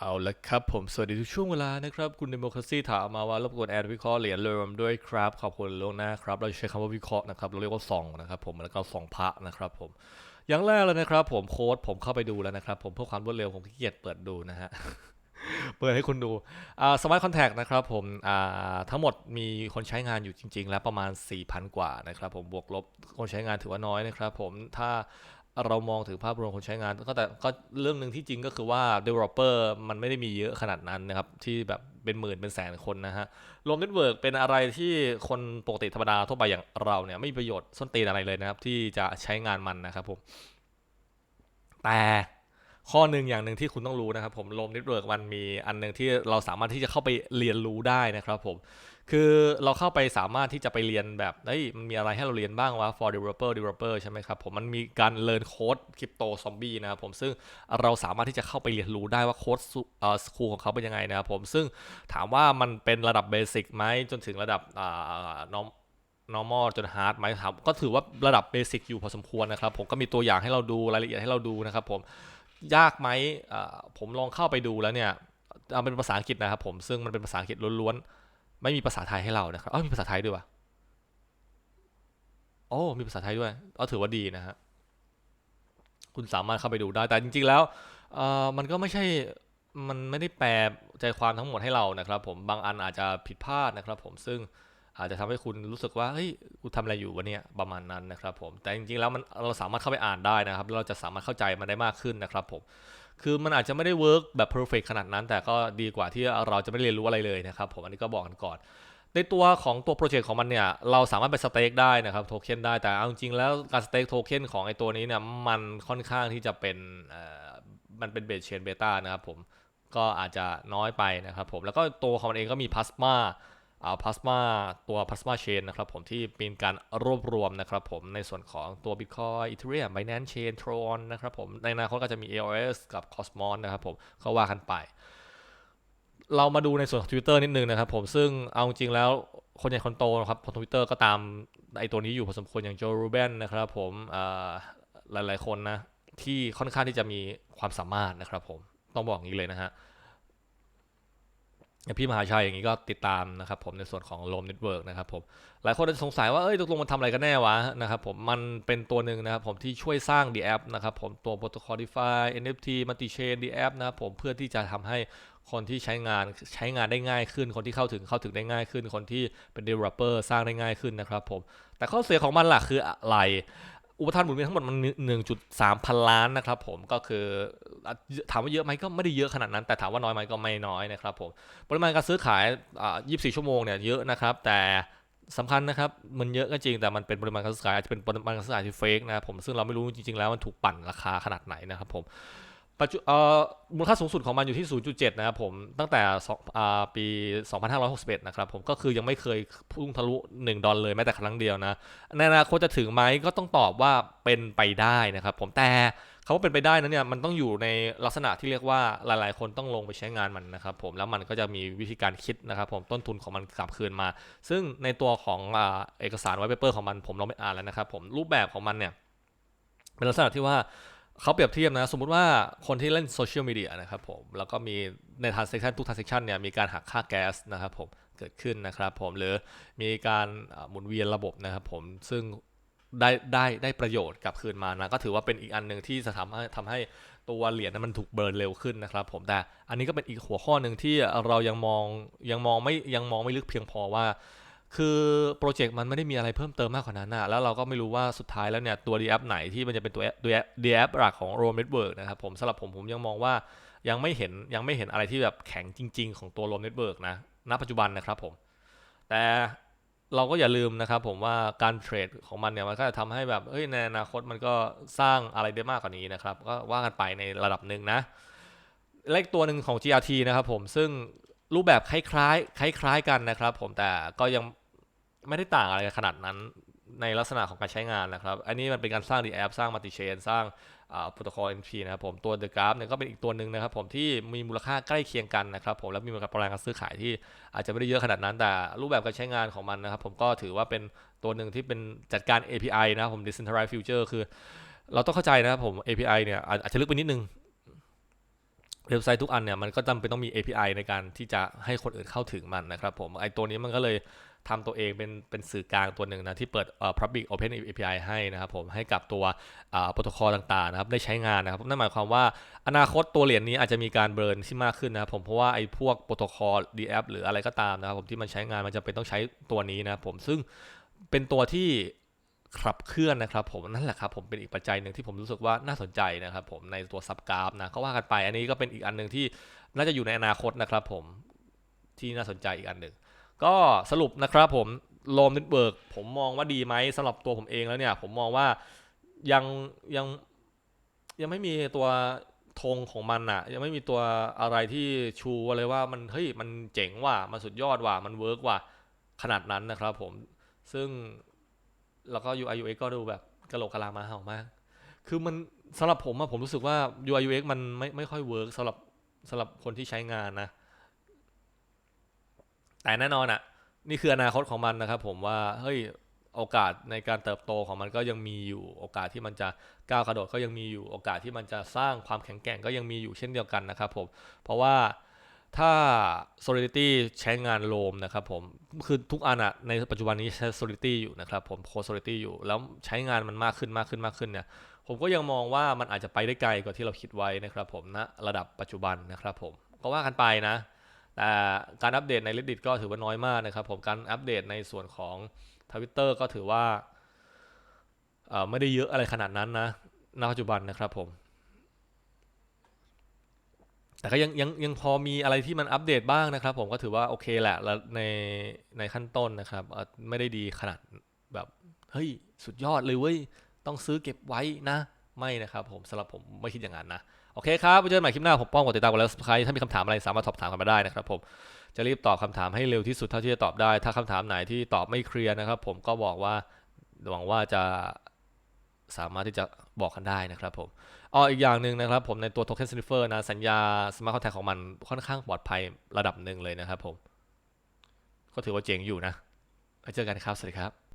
เอาละครับผม สวัสดีทุกช่วงเวลานะครับ คุณ Democracy ถามมาว่ารบกวนแอดวิเคราะห์เหรียญเรมด้วยครับ ขอบคุณล่วงหน้าครับ เราใช้คำว่าวิเคราะห์นะครับ เราเรียกว่าส่องนะครับผมแล้วก็ส่องพระนะครับผมอย่างแรกเลยนะครับ ผมโค้ดผมเข้าไปดูแล้วนะครับ ผมเพื่อความรวดเร็วผมขี้เกียจเปิดดูนะฮะเปิดให้คุณดูอ่าสมาร์ทคอนแทคนะครับผมอ่าทั้งหมดมีคนใช้งานอยู่จริง ๆ แล้วประมาณ 4,000 กว่านะครับผมบวกลบคนใช้งานถือว่าน้อยนะครับผมถ้า เรามองถึงภาพรวมคนใช้งานก็แต่ก็เรื่องหนึ่งที่จริงก็คือว่า developer มันไม่ได้มีเยอะขนาดนั้นนะครับ ที่แบบเป็นหมื่นเป็นแสนคนนะฮะรวมเน็ตเวิร์กเป็นอะไรที่คนปกติธรรมดาทั่วไปอย่างเราเนี่ย ไม่มีประโยชน์ส้นตีนอะไรเลยนะครับ ที่จะใช้งานมันนะครับผม แต่ ข้อหนึ่งอย่างหนึ่งที่คุณต้องรู้นะครับผมโลมเน็ตเวิร์กมันมีอันหนึ่งที่เราสามารถที่จะเข้าไปเรียนรู้ได้นะครับผมคือเราเข้าไปสามารถที่จะไปเรียนแบบเฮ้ยมันมีอะไรให้เราเรียนบ้างวะ for developer developer ใช่ไหมครับผมมันมีการ learn code crypto zombie นะครับผมซึ่งเราสามารถที่จะเข้าไปเรียนรู้ได้ว่าโค้ดเอ่อสคูของเขาเป็นยังไงนะครับผมซึ่งถามว่ามันเป็นระดับเบสิกไหมจนถึงระดับอ่า norm normal จน hard ไหมครับก็ถือว่าระดับเบสิกอยู่พอสมควรนะครับผมก็มีตัวอย่างให้เราดูรายละเอียดให้เราดูนะครับผม ยากไหมผมลองเข้าไปดูแล้วเนี่ยเอาเป็นภาษาอังกฤษนะครับผมซึ่งมันเป็นภาษาอังกฤษล้วนๆไม่มีภาษาไทยให้เรานะครับอ๋อมีภาษาไทยด้วยวะโอ้มีภาษาไทยด้วยอ๋อถือว่าดีนะฮะคุณสามารถเข้าไปดูได้แต่จริงๆแล้วมันก็ไม่ใช่มันไม่ได้แปลใจความทั้งหมดให้เรานะครับ ผมบางอันอาจจะผิดพลาดนะครับ ผมซึ่ง อาจจะทำให้คุณรู้สึกว่าเฮ้ยกูทำอะไรอยู่วะเนี่ยประมาณนั้นนะครับผมแต่จริงๆแล้วมันเราสามารถเข้าไปอ่านได้นะครับเราจะสามารถเข้าใจมันได้มากขึ้นนะครับผมคือมันอาจจะไม่ได้เวิร์กแบบเพอร์เฟกขนาดนั้น แต่ก็ดีกว่าที่เราจะไม่เรียนรู้อะไรเลยนะครับผมอันนี้ก็บอกกันก่อนในตัวของตัวโปรเจกต์ของมันเนี่ยเราสามารถไปสเต็กได้นะครับโทเค็นได้แต่เอาจริงๆแล้วการสเต็กโทเค็นของไอตัวนี้เนี่ยมันค่อนข้างที่จะเป็นมันเป็นเบสเชนเบต้านะครับผมก็อาจจะน้อยไปนะครับผมแล้วก็ตัวของมันเองก็มีพลาสม่า พลาสมาตัวพลาสมาเชนนะครับผมที่เป็นการรวบรวมนะครับผมในส่วนของตัว Bitcoin Ethereum Binance Chain Tron นะครับผมในอนาคตก็จะมี EOS กับ Cosmos นะครับผมก็ว่ากันไป เรามาดูในส่วนของ Twitter นิดนึงนะครับผมซึ่งเอาจริงแล้วคนใหญ่คนโตนะครับของ Twitter ก็ตามไอตัวนี้อยู่พอสมควรอย่างโจรูเบนนะครับผมหลายๆคนนะที่ค่อนข้างที่จะมีความสามารถนะครับผมต้องบอกอย่างนี้เลยนะฮะ พี่มหาชัยอย่างนี้ก็ติดตามนะครับผมในส่วนของ l o m Network นะครับผมหลายคนจจะสงสัยว่าเอ้ยตกลงมันทำอะไรกันแน่วะนะครับผมมันเป็นตัวหนึ่งนะครับผมที่ช่วยสร้าง the app นะครับผมตัว protocol DeFi NFT multi chain the app นะครับผมเพื่อที่จะทำให้คนที่ใช้งานใช้งานได้ง่ายขึ้น คนที่เข้าถึงเข้าถึงได้ง่ายขึ้น คนที่เป็น developer สร้างได้ง่ายขึ้นนะครับผมแต่ข้อเสียของมันล่ะคืออะไร อุปทานหมุนเวียนทั้งหมดมัน 1.3 พันล้านนะครับผมก็คือถามว่าเยอะไหมก็ไม่ได้เยอะขนาดนั้น แต่ถามว่าน้อยไหมก็ไม่น้อยนะครับผมปริมาณการซื้อขายอ่า24 ชั่วโมงเนี่ยเยอะนะครับ แต่สำคัญนะครับ มันเยอะก็จริงแต่มันเป็นปริมาณการซื้อขายอาจจะเป็นปริมาณการซื้อขายที่เฟกนะครับผมซึ่งเราไม่รู้จริงๆแล้วมันถูกปั่นราคาขนาดไหนนะครับผม ปัจจุเอ่อมูลค่าสูงสุดของมันอยู่ที่ 0.7 นะครับผมตั้งแต่สองอ่าปี 2561 นะครับผมก็คือยังไม่เคยพุ่งทะลุ 1 ดอลเลยแม้แต่ครั้งเดียวนะในอนาคตจะถึงไหมก็ต้องตอบว่าเป็นไปได้นะครับผมแต่คำว่าเป็นไปได้นั้นเนี่ยมันต้องอยู่ในลักษณะที่เรียกว่าหลายๆ คนต้องลงไปใช้งานมันนะครับผมแล้วมันก็จะมีวิธีการคิดนะครับผมต้นทุนของมันกลับคืนมา ซึ่งในตัวของอ่าเอกสารไวเปเปอร์ของมันผมลองไปอ่านแล้วนะครับผมรูปแบบของมันเนี่ยเป็นลักษณะที่ว่า เขาเปรียบเทียบนะ สมมุติว่าคนที่เล่นโซเชียลมีเดียนะครับผม แล้วก็มีใน transaction ทุก transaction เนี่ยมีการหักค่าแก๊สนะครับผมเกิดขึ้นนะครับผมหรือมีการหมุนเวียนระบบนะครับผมซึ่งได้ได้ได้ประโยชน์กลับคืนมานะก็ถือว่าเป็นอีกอันหนึ่งที่จะทำให้ทำให้ตัวเหรียญนั้นมันถูกเบิร์นเร็วขึ้นนะครับผมแต่อันนี้ก็เป็นอีกหัวข้อหนึ่งที่เรายังมองยังมองไม่ยังมองไม่ลึกเพียงพอว่า คือโปรเจกต์มันไม่ได้มีอะไรเพิ่มเติมมากกว่านั้นนะแล้วเราก็ไม่รู้ว่าสุดท้ายแล้วเนี่ยตัว d แอปไหนที่มันจะเป็นตัวตัว d แอปหลักของ r o m Network นะครับผมสำหรับผมผมยังมองว่ายังไม่เห็นยังไม่เห็นอะไรที่แบบแข็งจริง ๆ ของตัว r o m Network นะณปัจจุบันนะครับผม แต่เราก็อย่าลืมนะครับผมว่าการเทรดของมันเนี่ยมันก็จะทำให้แบบเอ้ยในอนาคตมันก็สร้างอะไรได้มากกว่านี้นะครับ ก็ว่ากันไปในระดับหนึ่งนะเลขตัวหนึ่งของ GRT นะครับผมซึ่ง รูปแบบคล้ายๆคล้ายๆกันนะครับ ผมแต่ก็ยังไม่ได้ต่างอะไรขนาดนั้นในลักษณะของการใช้งานนะครับ อันนี้มันเป็นการสร้างดีแอปสร้างมัลติเชนสร้างโปรโตคอล NP นะครับผมตัว The Graph เนี่ยก็เป็นอีกตัวหนึ่งนะครับผมที่มีมูลค่าใกล้เคียงกันนะครับผมแล้วมีการปริมาณการซื้อขายที่อาจจะไม่ได้เยอะขนาดนั้น แต่รูปแบบการใช้งานของมันนะครับผมก็ถือว่าเป็นตัวหนึ่งที่เป็นจัดการ API นะครับผม Decentralized Future คือ เราต้องเข้าใจนะครับผม API เนี่ยอาจจะลึกไปนิดนึง เว็บไซต์ทุกอันเนี่ยมันก็จำเป็นต้องมี API ในการที่จะให้คนอื่นเข้าถึงมันนะครับผมไอตัวนี้มันก็เลยทำตัวเองเป็นเป็นสื่อกลางตัวหนึ่งนะที่เปิดเอ่อ public open API ให้นะครับผมให้กับตัวอ่าโปรโตคอลต่างๆนะครับได้ใช้งานนะครับนั่นหมายความว่าอนาคตตัวเหรียญนี้อาจจะมีการเบิร์นที่มากขึ้นนะครับผมเพราะว่าไอ้พวกโปรโตคอล DApp หรืออะไรก็ตามนะครับผมที่มันใช้งานมันจะเป็นต้องใช้ตัวนี้นะครับผมซึ่งเป็นตัวที่ ขับเคลื่อนนะครับผมนั่นแหละครับผมเป็นอีกปัจจัยหนึ่งที่ผมรู้สึกว่าน่าสนใจนะครับผมในตัวซับกราฟนะก็ว่ากันไป อันนี้ก็เป็นอีกอันหนึ่งที่น่าจะอยู่ในอนาคตนะครับผมที่น่าสนใจอีกอันหนึ่งก็สรุปนะครับผมโลมเน็ตเวิร์กผมมองว่าดีไหมสำหรับตัวผมเองแล้วเนี่ย ผมมองว่ายังยังยังไม่มีตัวธงของมันอะยังไม่มีตัวอะไรที่ชูอะไรว่ามันเฮ้ยมันเจ๋งว่ะมันสุดยอดว่ะมันเวิร์กว่ะขนาดนั้นนะครับผมซึ่ง แล้วก็ UI UX ก็ดูแบบกระโหลกกะลามาเห่ามาก คือมันสำหรับผมอะผมรู้สึกว่า UI UX มันไม่ไม่ค่อยเวิร์กสำหรับสำหรับคนที่ใช้งานนะ แต่แน่นอนอะนี่คืออนาคตของมันนะครับผมว่า เฮ้ยโอกาสในการเติบโตของมันก็ยังมีอยู่ โอกาสที่มันจะก้าวกระโดดก็ยังมีอยู่ โอกาสที่มันจะสร้างความแข็งแกร่งก็ยังมีอยู่เช่นเดียวกันนะครับผม เพราะว่า ถ้า Solidity ใช้งานโลมนะครับผม คือทุกอันอะในปัจจุบันนี้ใช้ Solidity อยู่นะครับผมโค Solidity อยู่ แล้วใช้งานมันมากขึ้นมากขึ้นมากขึ้นเนี่ย ผมก็ยังมองว่ามันอาจจะไปได้ไกลกว่าที่เราคิดไว้นะครับผมณนะระดับปัจจุบันนะครับผม ก็ว่ากันไปนะ แต่การอัปเดตใน Reddit ก็ถือว่าน้อยมากนะครับผม การอัปเดตในส่วนของ Twitter ก็ถือว่าไม่ได้เยอะอะไรขนาดนั้นนะ ณ ปัจจุบันนะครับผม แต่ก็ยังยังยังพอมีอะไรที่มันอัปเดตบ้างนะครับ ผมก็ถือว่าโอเคแหละแล้วในในขั้นต้นนะครับ ไม่ได้ดีขนาดแบบเฮ้ยสุดยอดเลยเว้ยต้องซื้อเก็บไว้นะ ไม่นะครับผมสำหรับผมไม่คิดอย่างนั้นนะ โอเคครับไว้เจอกันใหม่คลิปหน้า ผมป้องกดติดตามกดแล้วใครถ้ามีคำถามอะไรสามารถสอบถามกันมาได้นะครับผมจะรีบตอบคำถามให้เร็วที่สุดเท่าที่จะตอบได้ ถ้าคำถามไหนที่ตอบไม่เคลียร์นะครับ ผมก็บอกว่าหวังว่าจะ สามารถที่จะบอกกันได้นะครับผมอ๋ออีกอย่างหนึ่งนะครับผมในตัว Token Sniffer นะสัญญา Smart Contract ของมันค่อนข้างปลอดภัยระดับหนึ่งเลยนะครับผม ก็ถือว่าเจ๋งอยู่นะไว้เจอกันครับ สวัสดีครับ